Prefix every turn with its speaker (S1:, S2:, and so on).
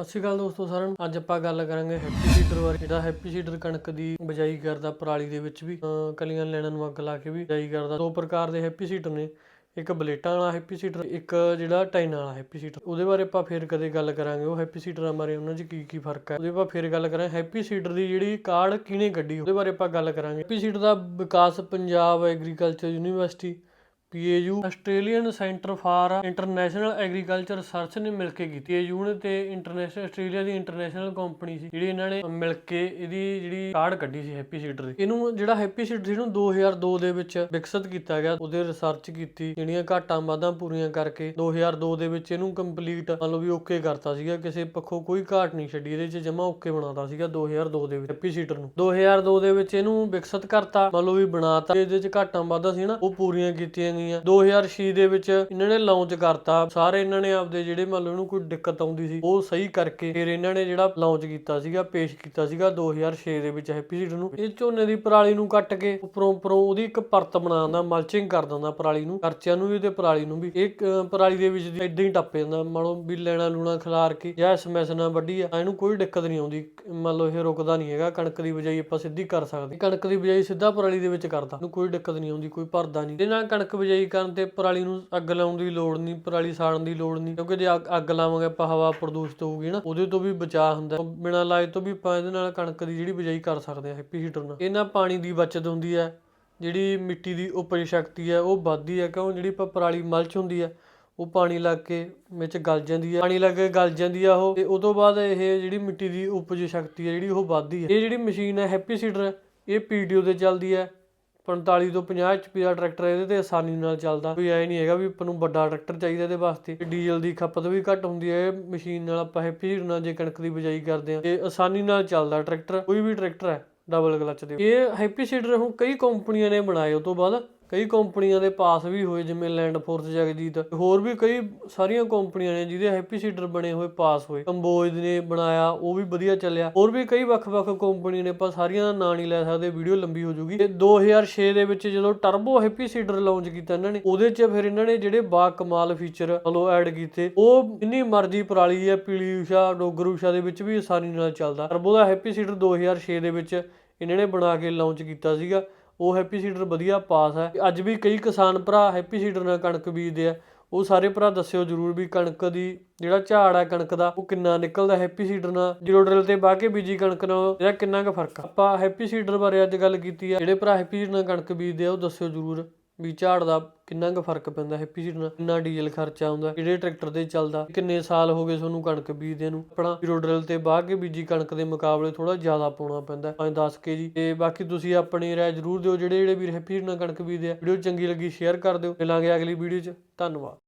S1: ਸਤਿ ਸ਼੍ਰੀ ਅਕਾਲ ਦੋਸਤੋ ਸਾਰਿਆਂ ਨੂੰ। ਅੱਜ ਆਪਾਂ ਗੱਲ ਕਰਾਂਗੇ ਹੈਪੀ ਸੀਡਰ ਬਾਰੇ, ਜਿਹੜਾ ਹੈਪੀ ਸੀਡਰ ਕਣਕ ਦੀ ਬਿਜਾਈ ਕਰਦਾ ਪਰਾਲੀ ਦੇ ਵਿੱਚ ਵੀ ਕਲੀਆਂ ਲੈਣਾਂ ਨੂੰ ਅੱਗ ਲਾ ਕੇ ਵੀ ਬਿਜਾਈ ਕਰਦਾ। ਦੋ ਪ੍ਰਕਾਰ ਦੇ ਹੈਪੀ ਸੀਡਰ ਨੇ, ਇੱਕ ਬਲੇਟਾਂ ਵਾਲਾ ਹੈਪੀ ਸੀਡਰ ਇੱਕ ਜਿਹੜਾ ਟਾਈਨਾਂ ਵਾਲਾ ਹੈਪੀ ਸੀਡਰ ਉਹਦੇ ਬਾਰੇ ਆਪਾਂ ਫੇਰ ਕਦੇ ਗੱਲ ਕਰਾਂਗੇ, ਉਹ ਹੈਪੀ ਸੀਡਰਾਂ ਬਾਰੇ ਉਹਨਾਂ 'ਚ ਕੀ ਕੀ ਫ਼ਰਕ ਹੈ। ਉਹਦੇ ਆਪਾਂ ਫੇਰ ਗੱਲ ਕਰਾਂਗੇ ਹੈਪੀ ਸੀਡਰ ਦੀ ਜਿਹੜੀ ਕਾਰਡ ਕਿਹਨੇ ਕੱਢੀ, ਉਹਦੇ ਬਾਰੇ ਆਪਾਂ ਗੱਲ ਕਰਾਂਗੇ। ਹੈਪੀ ਸੀਡਰ ਦਾ ਵਿਕਾਸ Punjab agriculture university PAU Australian centre for international agriculture research ਨੇ ਮਿਲ ਕੇ ਕੀਤੀ। ਹੈ ਯੂ ਤੇ ਇੰਟਰਨੈਸ਼ਨਲ, ਆਸਟ੍ਰੇਲੀਆ ਦੀ ਇੰਟਰਨੈਸ਼ਨਲ ਕੰਪਨੀ ਸੀ, ਜਿਹੜੀ ਇਹਨਾਂ ਨੇ ਮਿਲ ਕੇ ਇਹਦੀ ਜਿਹੜੀ ਕਾਰਡ ਕੱਢੀ ਸੀ ਹੈਪੀ ਸੀਡਰ ਦੀ। ਇਹਨੂੰ ਜਿਹੜਾ ਹੈਪੀ ਸੀਡਰ ਸੀ ਇਹਨੂੰ 2002 ਦੇ ਵਿੱਚ ਵਿਕਸਿਤ ਕੀਤਾ ਗਿਆ, ਉਹਦੇ ਰਿਸਰਚ ਕੀਤੀ, ਜਿਹੜੀਆਂ ਘਾਟਾਂ ਵਾਧਾਂ ਪੂਰੀਆਂ ਕਰਕੇ 2002 ਦੇ ਵਿੱਚ ਇਹਨੂੰ ਕੰਪਲੀਟ ਮੰਨ ਲਓ ਵੀ ਓਕੇ ਕਰਤਾ ਸੀਗਾ, ਕਿਸੇ ਪੱਖੋਂ ਕੋਈ ਘਾਟ ਨਹੀਂ ਛੱਡੀ, ਇਹਦੇ 'ਚ ਜਮਾ ਓਕੇ ਬਣਾਤਾ ਸੀਗਾ 2002 ਦੇ ਵਿੱਚ ਹੈਪੀ ਸੀਡਰ ਨੂੰ। 2002 ਦੇ ਵਿੱਚ ਇਹਨੂੰ ਵਿਕਸਿਤ ਕਰਤਾ, ਮੰਨ ਲਓ ਵੀ ਬਣਾਤਾ, ਇਹਦੇ 'ਚ ਘਾਟਾਂ ਵਾਧਾਂ ਸੀ ਨਾ, ਉਹ ਪੂਰੀਆਂ ਕੀਤੀਆਂ ਗਈਆਂ 2006 ਦੇ ਵਿੱਚ ਇਹਨਾਂ ਨੇ ਲਾਂਚ ਕਰਤਾ। ਸਾਰੇ ਇਹਨਾਂ ਨੇ ਆਪਦੇ ਜਿਹੜੇ ਮੰਨ ਲਓ ਇਹਨੂੰ ਕੋਈ ਦਿੱਕਤ ਆਉਂਦੀ ਸੀ, ਉਹ ਸਹੀ ਕਰਕੇ ਫਿਰ ਇਹਨਾਂ ਨੇ ਜਿਹੜਾ ਲਾਂਚ ਕੀਤਾ ਸੀਗਾ, ਪੇਸ਼ ਕੀਤਾ ਸੀਗਾ 2006 ਦੇ ਵਿੱਚ ਹੈਪੀ ਸੀਡਰ ਨੂੰ। ਇਹ ਝੋਨੇ ਦੀ ਪਰਾਲੀ ਨੂੰ ਕੱਟ ਕੇ ਉੱਪਰੋਂ ਉੱਪਰੋਂ ਉਹਦੀ ਇੱਕ ਪਰਤ ਬਣਾ ਦਿੰਦਾ ਮਲਚਿੰਗ ਕਰ ਦਿੰਦਾ ਪਰਾਲੀ ਨੂੰ ਖਰਚਿਆਂ ਨੂੰ ਵੀ ਤੇ ਪਰਾਲੀ ਨੂੰ ਵੀ। ਇਹ ਪਰਾਲੀ ਦੇ ਵਿੱਚ ਦੀ ਇਦਾਂ ਹੀ ਟੱਪ ਜਾਂਦਾ ਮੰਨ ਲਓ ਵੀ ਲੈਣਾ ਲੂਣਾ ਖਿਲਾਰ ਕੇ ਜਾਂ ਸਮੈਸ ਨਾਲ ਵੱਢੀ ਆ ਇਹਨੂੰ ਕੋਈ ਦਿੱਕਤ ਨਹੀਂ ਆਉਂਦੀ। ਮੰਨ ਲਓ ਇਹ ਰੁਕਦਾ ਨਹੀਂ ਹੈਗਾ, ਕਣਕ ਦੀ ਬਿਜਾਈ ਆਪਾਂ ਸਿੱਧੀ ਕਰ ਸਕਦੇ। ਕਣਕ ਦੀ ਬਿਜਾਈ ਸਿੱਧਾ ਪਰਾਲੀ ਦੇ ਵਿੱਚ ਕਰਦਾ, ਇਹਨੂੰ ਕੋਈ ਦਿੱਕਤ ਨਹੀਂ ਆਉਂਦੀ, ਕੋਈ ਭਰਦਾ ਨਹੀਂ। ਤੇ ਨਾ ਕਣਕ ਬਿਜਾਈ ਕਰਨ ਤੇ ਪਰਾਲੀ ਨੂੰ ਅੱਗ ਲਾਉਣ ਦੀ ਲੋੜ ਨਹੀਂ, ਪਰਾਲੀ ਸਾੜਨ ਦੀ ਲੋੜ ਨਹੀਂ, ਕਿਉਂਕਿ ਜੇ ਅੱਗ- ਅੱਗ ਲਾਵਾਂਗੇ, ਆਪਾਂ ਹਵਾ ਪ੍ਰਦੂਸ਼ਿਤ ਹੋਊਗੀ ਨਾ, ਉਹਦੇ ਤੋਂ ਵੀ ਬਚਾਅ ਹੁੰਦਾ। ਬਿਨਾਂ ਲਾਏ ਤੋਂ ਵੀ ਆਪਾਂ ਇਹਦੇ ਨਾਲ ਕਣਕ ਦੀ ਜਿਹੜੀ ਬਿਜਾਈ ਕਰ ਸਕਦੇ ਹਾਂ ਹੈਪੀ ਹੀਟਰ ਨਾਲ। ਇਹਨਾਂ ਪਾਣੀ ਦੀ ਬਚਤ ਹੁੰਦੀ ਹੈ ਜਿਹੜੀ ਮਿੱਟੀ ਦੀ ਉਪਜ ਸ਼ਕਤੀ ਹੈ ਉਹ ਵੱਧਦੀ ਹੈ ਕਿਉਂ? ਜਿਹੜੀ ਆਪਾਂ ਪਰਾਲੀ ਮਲਚ ਹੁੰਦੀ ਹੈ ਉਹ ਪਾਣੀ ਲੱਗ ਕੇ ਵਿੱਚ ਗਲ ਜਾਂਦੀ ਹੈ ਪਾਣੀ ਲੱਗ ਕੇ ਗਲ ਜਾਂਦੀ ਆ ਉਹ, ਤੇ ਉਹ ਤੋਂ ਬਾਅਦ ਇਹ ਜਿਹੜੀ ਮਿੱਟੀ ਦੀ ਉਪਜ ਸ਼ਕਤੀ ਹੈ ਜਿਹੜੀ ਉਹ ਵੱਧਦੀ ਹੈ ਇਹ ਜਿਹੜੀ ਮਸ਼ੀਨ ਹੈ ਹੈਪੀ ਸੀਡਰ, ਇਹ ਪੀਡੀਓ ਤੇ ਚੱਲਦੀ ਹੈ 45 ਤੋਂ 50 ਐਚਪੀ ਦਾ ਟਰੈਕਟਰ ਇਹਦੇ ਤੇ ਆਸਾਨੀ ਨਾਲ ਚੱਲਦਾ। ਕੋਈ ਐ ਨਹੀਂ ਹੈਗਾ ਵੀ ਆਪਾਂ ਨੂੰ ਵੱਡਾ ਟਰੈਕਟਰ ਚਾਹੀਦਾ ਇਹਦੇ ਵਾਸਤੇ। ਡੀਜ਼ਲ ਦੀ ਖਪਤ ਵੀ ਘੱਟ ਹੁੰਦੀ ਹੈ ਮਸ਼ੀਨ ਨਾਲ ਆਪਾਂ ਹੈਪੀ ਸੀਡਰ ਨਾਲ ਜੇ ਕਣਕ ਦੀ ਬਿਜਾਈ ਕਰਦੇ ਆ ਇਹ ਆਸਾਨੀ ਨਾਲ ਚੱਲਦਾ ਟਰੈਕਟਰ, ਕੋਈ ਵੀ ਟਰੈਕਟਰ ਹੈ ਡਬਲ ਕਲਚ ਦੇ। ਇਹ ਹੈਪੀ ਸੀਡਰ ਹੁਣ ਕਈ ਕੰਪਨੀਆਂ ਨੇ ਬਣਾਏ ਉਸ ਤੋਂ ਬਾਅਦ ਕਈ ਕੰਪਨੀਆਂ ਦੇ ਪਾਸ ਵੀ ਹੋਏ, ਜਿਵੇਂ ਲੈਂਡ ਫੋਰਸ ਜਗਜੀਤ। ਹੋਰ ਵੀ ਕਈ ਸਾਰੀਆਂ ਕੰਪਨੀਆਂ ਨੇ ਜਿਹਦੇ ਹੈਪੀ ਸੀਡਰ ਬਣੇ ਹੋਏ, ਪਾਸ ਹੋਏ। ਕੰਬੋਜ ਨੇ ਬਣਾਇਆ, ਉਹ ਵੀ ਵਧੀਆ ਚੱਲਿਆ। ਹੋਰ ਵੀ ਕਈ ਵੱਖ-ਵੱਖ ਕੰਪਨੀ ਨੇ, ਆਪਾਂ ਸਾਰੀਆਂ ਦਾ ਨਾਂ ਨਹੀਂ ਲੈ ਸਕਦੇ, ਵੀਡੀਓ ਲੰਬੀ ਹੋ ਜਾਊਗੀ ਤੇ 2006 ਦੇ ਵਿੱਚ ਜਦੋਂ ਟਰਬੋ ਹੈਪੀ ਸੀਡਰ ਲਾਂਚ ਕੀਤਾ ਇਹਨਾਂ ਨੇ, ਉਹਦੇ 'ਚ ਫਿਰ ਇਹਨਾਂ ਨੇ ਜਿਹੜੇ ਬਾ ਕਮਾਲ ਫੀਚਰ ਹਲੋ ਐਡ ਕੀਤੇ, ਉਹ ਇੰਨੀ ਮਰਜ਼ੀ ਪਰਾਲੀ ਹੈ, ਪੀਲੀ ਊਸ਼ਾ, ਡੋਗਰ ਊਸ਼ਾ ਦੇ ਵਿੱਚ ਵੀ ਆਸਾਨੀ ਨਾਲ ਚੱਲਦਾ। ਟਰਬੋ ਦਾ ਹੈਪੀ ਸੀਡਰ 2006 ਦੇ ਵਿੱਚ ਇਹਨਾਂ ਨੇ ਬਣਾ ਕੇ ਲਾਂਚ ਕੀਤਾ ਸੀਗਾ। ਉਹ ਹੈਪੀ ਸੀਡਰ ਵਧੀਆ ਪਾਸ ਹੈ। ਅੱਜ ਵੀ ਕਈ ਕਿਸਾਨ ਭਰਾ ਹੈਪੀ ਸੀਡਰ ਨਾਲ ਕਣਕ ਬੀਜਦੇ ਆ। ਉਹ ਸਾਰੇ ਭਰਾ ਦੱਸਿਓ ਜਰੂਰ ਵੀ ਕਣਕ ਦੀ ਜਿਹੜਾ ਝਾੜ ਆ ਕਣਕ ਦਾ, ਉਹ ਕਿੰਨਾ ਨਿਕਲਦਾ ਹੈਪੀ ਸੀਡਰ ਨਾਲ। ਜ਼ੀਰੋ ਡਰਿਲ ਤੇ ਬਾਹ ਕੇ ਬੀਜੀ ਕਣਕ ਨਾਲ, ਇਹਦਾ ਕਿੰਨਾ ਕੁ ਫ਼ਰਕ ਆ? ਆਪਾਂ ਹੈਪੀ ਸੀਡਰ ਬਾਰੇ ਅੱਜ ਗੱਲ ਕੀਤੀ ਆ। ਜਿਹੜੇ ਭਰਾ ਹੈਪੀ ਸੀਡਰ ਨਾਲ ਕਣਕ ਬੀਜਦੇ ਆ, ਉਹ ਦੱਸਿਓ ਜਰੂਰ। ਵੀ ਝਾੜ ਦਾ ਕਿੰਨਾ ਕੁ ਫ਼ਰਕ ਪੈਂਦਾ ਹੈਪੀ ਸੀਡਰ ਨਾਲ ਕਿੰਨਾ ਡੀਜ਼ਲ ਖਰਚਾ ਆਉਂਦਾ ਕਿਹੜੇ ਟਰੈਕਟਰ ਤੇ ਚੱਲਦਾ ਕਿੰਨੇ ਸਾਲ ਹੋ ਗਏ ਤੁਹਾਨੂੰ ਕਣਕ ਬੀਜਦੇ ਨੂੰ। ਆਪਣਾ ਜ਼ੀਰੋ ਡਰਿਲ ਤੇ ਬਾਹ ਕੇ ਬੀਜੀ ਕਣਕ ਦੇ ਮੁਕਾਬਲੇ ਥੋੜਾ ਜ਼ਿਆਦਾ ਪਾਉਣਾ ਪੈਂਦਾ 5-10 ਕੇ ਜੀ। ਤੇ ਬਾਕੀ ਤੁਸੀਂ ਆਪਣੀ ਰਾਏ ਜਰੂਰ ਦਿਓ। ਜਿਹੜੇ ਜਿਹੜੇ ਵੀਰ ਹੈਪੀ ਸੀਡਰ ਨਾਲ ਕਣਕ ਬੀਜਦੇ ਆ ਵੀਡੀਓ ਚੰਗੀ ਲੱਗੀ ਸ਼ੇਅਰ ਕਰ ਦਿਓ। ਮਿਲਾਂਗੇ ਅਗਲੀ ਵੀਡੀਓ 'ਚ। ਧੰਨਵਾਦ।